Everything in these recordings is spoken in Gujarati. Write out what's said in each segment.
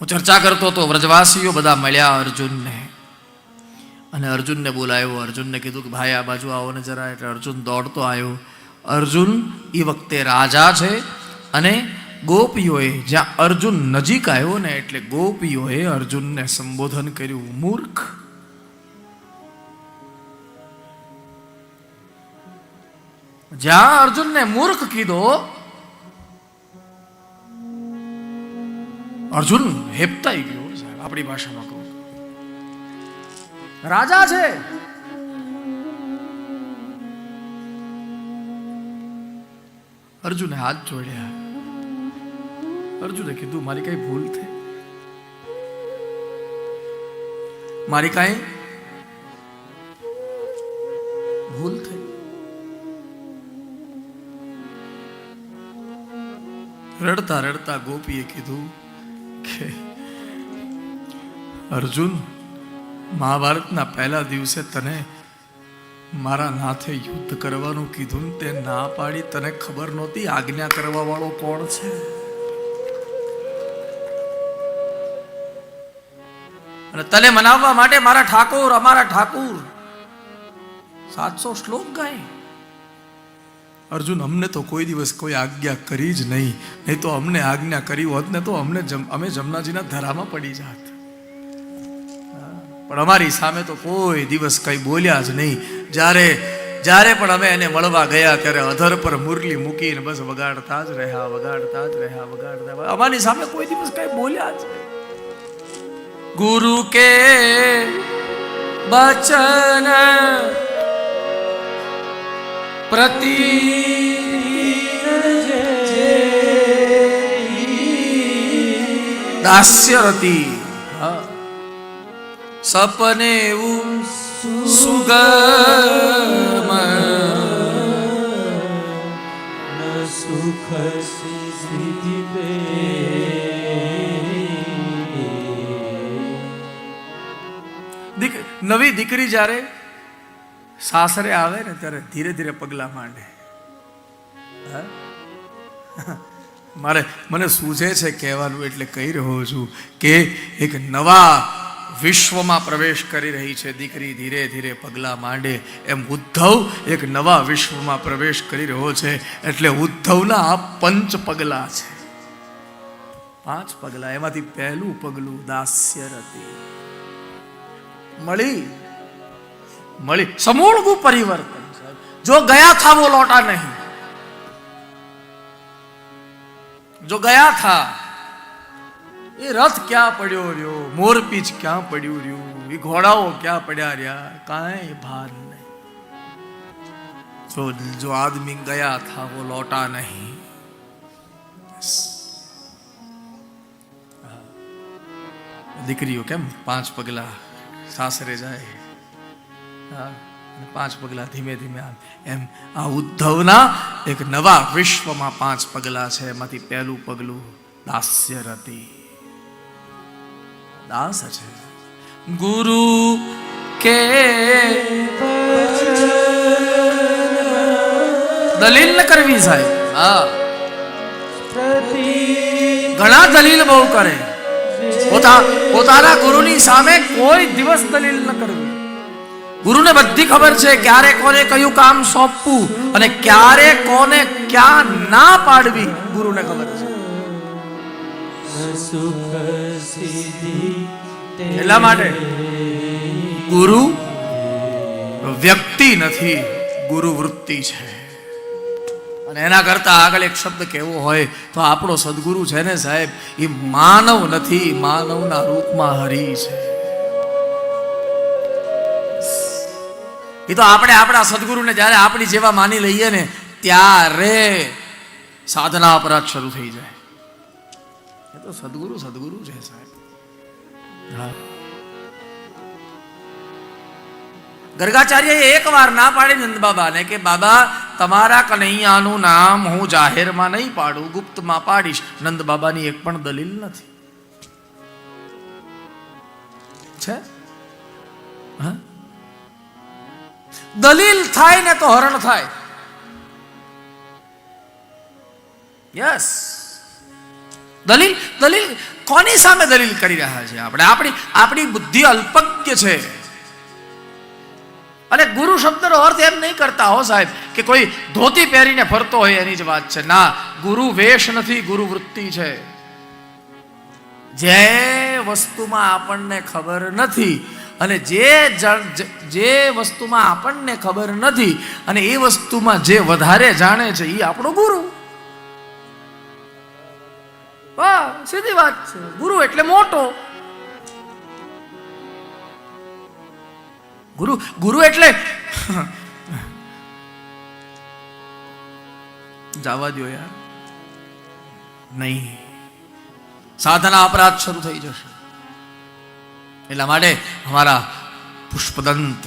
હું ચર્ચા કરતો તો વ્રજવાસીઓ બધા મળ્યા અર્જુનને. અને અર્જુનને બોલાયો. અર્જુનને કીધું કે, ભાઈ, આ બાજુ આવો ને જરા. એટલે અર્જુન દોડતો આવ્યો. અર્જુન એ વખતે રાજા છે અને ગોપીઓએ જ્યાં અર્જુન નજીક આવ્યો ને એટલે ગોપીઓએ અર્જુનને સંબોધન કર્યું. મૂર્ખ. જ્યાં અર્જુનને મૂર્ખ કીધો અર્જુન હેપતાઈ ગયો સાહેબ, આપણી ભાષામાં કહું. રાજા છે. અર્જુને હાથ જોડ્યા. અર્જુને કીધું, મારી કઈ ભૂલ થઈ. મારી કઈ ભૂલ થઈ. રડતા રડતા ગોપીએ કીધું કે અર્જુન, મહાભારતના પહેલા દિવસે તને મારા નાથે યુદ્ધ કરવાનું કીધું તે ના પાડી તને ખબર નહોતી આજ્ઞા કરવા વાળો કોણ છે? અને તને મનાવવા માટે મારા ઠાકોર, અમારા ઠાકુર. સાતસો શ્લોક ગાય. અર્જુન, અમને તો કોઈ દિવસ કોઈ આજ્ઞા કરી જ નહીં. નહીં તો અમને આજ્ઞા કરી હોત ને તો અમને જમ- અમે જમનાજીના ધરામાં પડી જાત. પણ અમારી સામે તો કોઈ દિવસ કઈ બોલ્યા જ નહીં. જ્યારે જ્યારે પણ અમે એને મળવા ગયા ત્યારે અધર પર મુરલી મૂકીને બસ વગાડતા જ રહ્યા, વગાડતા જ રહ્યા, વગાડતા અમારી સામે કોઈ દિવસ કઈ બોલ્યા જ ગુરુ કે બચન પ્રતિ દાસ્યરતી. સપને એવું સુગમ. નવી દીકરી જ્યારે સાસરે આવે ને ત્યારે ધીરે ધીરે પગલા માંડે? મારે, મને સૂઝે છે કહેવાનું એટલે કહી રહ્યો છું કે એક નવા વિશ્વમાં પ્રવેશ કરી રહી છે દીકરી, ધીરે ધીરે પગલા માંડે. એમ ઉદ્ધવ એક નવા વિશ્વમાં પ્રવેશ કરી રહ્યો છે એટલે ઉદ્ધવના આ પંચ પગલા છે. પાંચ પગલા, એમાંથી પહેલું પગલું દાસ્ય રતી મળી मली। समूल वो परिवर्तन जो गया था वो लौटा नहीं। जो गया था, ये रथ क्या पड़ो रियो मोर पीच क्या पड़ो रियो ये घोड़ाओ क्या पड़ा रिया कहा ये भार नहीं। जो जो आदमी गया था वो लौटा नहीं। हाँ। दिख के पाँच पगला सासरे जाए। અને પાંચ પગલા ધીમે ધીમે આમ. એમ આ ઉદ્ધવના એક નવા વિશ્વમાં પાંચ પગલા છે. એમાંથી પહેલું પગલું દાસ્ય રતિ દાસ છે. ગુરુ કે દલીલ ન કરવી સાહેબ. હા. ઘણા દલીલ બહુ કરે. પોતા પોતાના ગુરુની સામે કોઈ દિવસ દલીલ ન કરવી. ગુરુને બધી ખબર છે ક્યારે કોને કયું કામ સોંપવું અને ક્યારે કોને ક્યાં ના પાડવી ગુરુને ખબર છે. એટલા માટે ગુરુ વ્યક્તિ નથી, ગુરુ વૃત્તિ છે. અને એના કરતા આગળ એક શબ્દ કેવો હોય તો આપણો સદગુરુ છે ને સાહેબ, એ માનવ નથી, માનવના રૂપમાં હરી છે. એ તો આપણે આપણા સદગુરુને જ્યારે આપણી જેવા માની લઈએ ને, ત્યારે સાધના અપરાધ શરૂ થઈ જાય. એ તો સદગુરુ સદગુરુ છે સાહેબ. ગર્ગાચાર્યએ એક વાર ના પાડી નંદ બાબાને કે, બાબા, તમારા કનૈયાનું નામ હું જાહેરમાં નહીં પાડું, ગુપ્તમાં પાડીશ. નંદ બાબાની એક પણ દલીલ નથી. છે? હા? દલીલ થાય ને તો હરણ થાય. યસ દલીલ દલીલ કોની સામે દલીલ કરી રહ્યા છે આપણે? આપણી આપણી બુદ્ધિ અલ્પજ્ઞ છે. અને ગુરુ શબ્દનો અર્થ એમ નહીં કરતા હો સાહેબ કે કોઈ ધોતી પહેરીને ફરતો હોય એની જ વાત છે. ના, ગુરુ વેશ નથી, ગુરુ વૃત્તિ છે. જે વસ્તુમાં આપણને ખબર નથી અને જે જે વસ્તુમાં આપણને ખબર નથી અને એ વસ્તુમાં જે વધારે જાણે છે એ આપણો ગુરુ. વાહ, સીધી વાત છે. ગુરુ એટલે મોટો. ગુરુ ગુરુ એટલે જવા દો યાર. નહીં. સાધના અપરાધ શરૂ થઈ જશે. એટલા માટે અમારા પુષ્પદંત.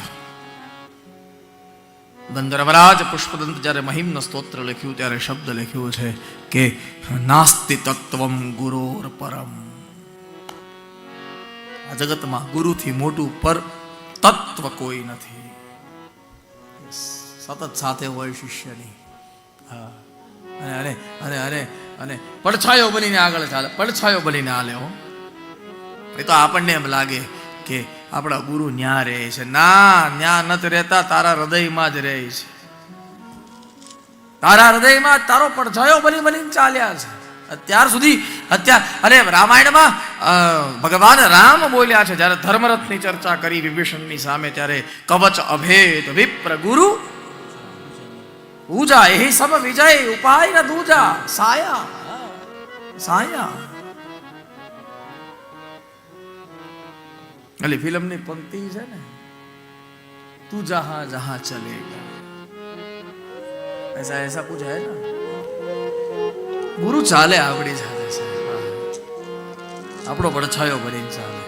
ગંધર્વરાજ પુષ્પદંત જ્યારે મહિમનો સ્તોત્ર લખ્યું, ત્યારે શબ્દ લખ્યો છે કે નાસ્તિ તત્વમ ગુરોર પરમ આ જગતમાં ગુરુથી મોટું પર તત્વ કોઈ નથી. સતત સાથે હોય શિષ્યની. હા. અને અરે અરે અરે અને પડછાયો બનીને આગળ ચાલે, પડછાયો બનીને આલે હો. એ તો આપણને એમ લાગે કે આપણા ગુરુ ન્યા રહે છે. ના, ન્યા નથી રહેતા, તારા હૃદયમાં જ રહે છે. તારા હૃદયમાં તારો પડછાયો બની બનીને ચાલ્યા છે. અત્યાર સુધી અત્યાર, અરે રામાયણમાં ભગવાન રામ બોલ્યા છે, જ્યારે ધર્મરથની ચર્ચા કરી, વિભીષણની સામે ત્યારે કવચ અભેદ વિપ્ર ગુરુ. પૂજા એ સમ વિજય, ઉપાય ન દૂજા સાયા. સાયા. અલી ફિલ્મની પંક્તિ છે ને તું જહાં જહાં ચલેગા ऐसा ऐसा कुछ है ना ગુરુ ચાલે આવડી ચાલે છે હા. આપણો પડછાયો ભરીને ચાલે